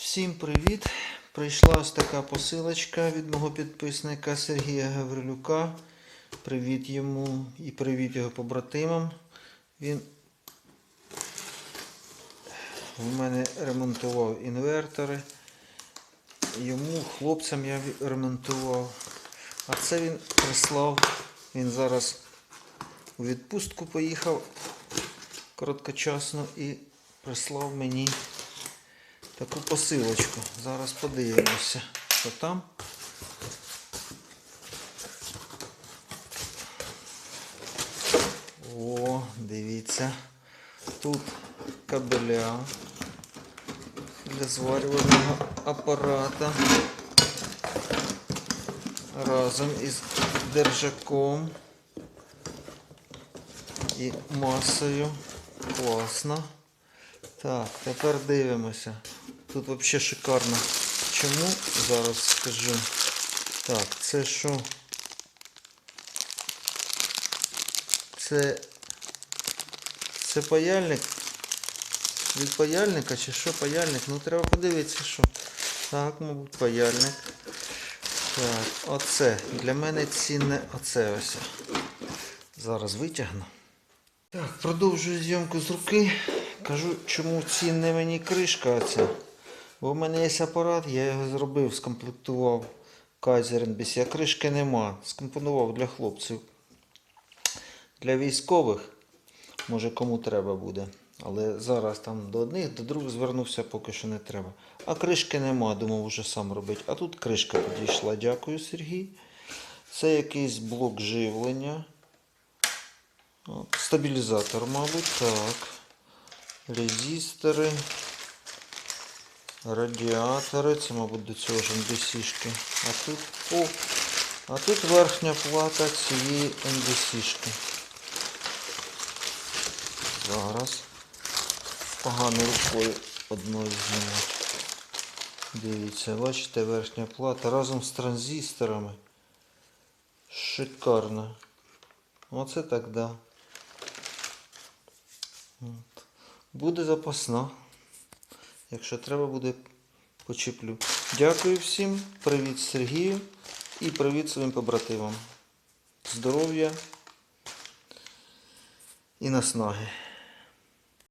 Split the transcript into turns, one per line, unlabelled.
Всім привіт! Прийшла ось така посилочка від мого підписника Сергія Гаврилюка. Привіт йому і привіт його побратимам. Він в мене ремонтував інвертори. Йому, хлопцям я ремонтував. А це він прислав. Він зараз у відпустку поїхав короткочасно і прислав мені таку посилочку. Зараз подивимося, що там. О, дивіться. Тут кабеля для зварювального апарата. Разом із держаком і масою. Класно. Так, тепер дивимося. Тут взагалі шикарно. Чому? Зараз скажу. Так, це що? Це. Це паяльник. Від паяльника чи що паяльник? Ну треба подивитися, що. Так, мабуть, паяльник. Так, оце. Для мене цінне оце ось. Зараз витягну. Так, продовжую зйомку з руки. Кажу, чому цінна мені кришка оця. В мене є апарат, я його зробив, скомплектував Кайзеренбіс. А кришки нема. Скомпонував для хлопців. Для військових. Може кому треба буде. Але зараз там до одних, до других звернувся, поки що не треба. А кришки нема, думав вже сам робити. А тут кришка підійшла. Дякую, Сергій. Це якийсь блок живлення. Стабілізатор, мабуть, так. Резистори. Радіатори. Це, мабуть, до цього ж NBC-шки. А тут. О! А тут верхня плата цієї NBC-шки. Зараз. Поганою рукою одною зніму. Дивіться, бачите, верхня плата разом з транзисторами. Шикарно. Оце так да. Буде запасна. Якщо треба буде, почеплю. Дякую всім. Привіт Сергію і привіт своїм побратимам. Здоров'я і наснаги.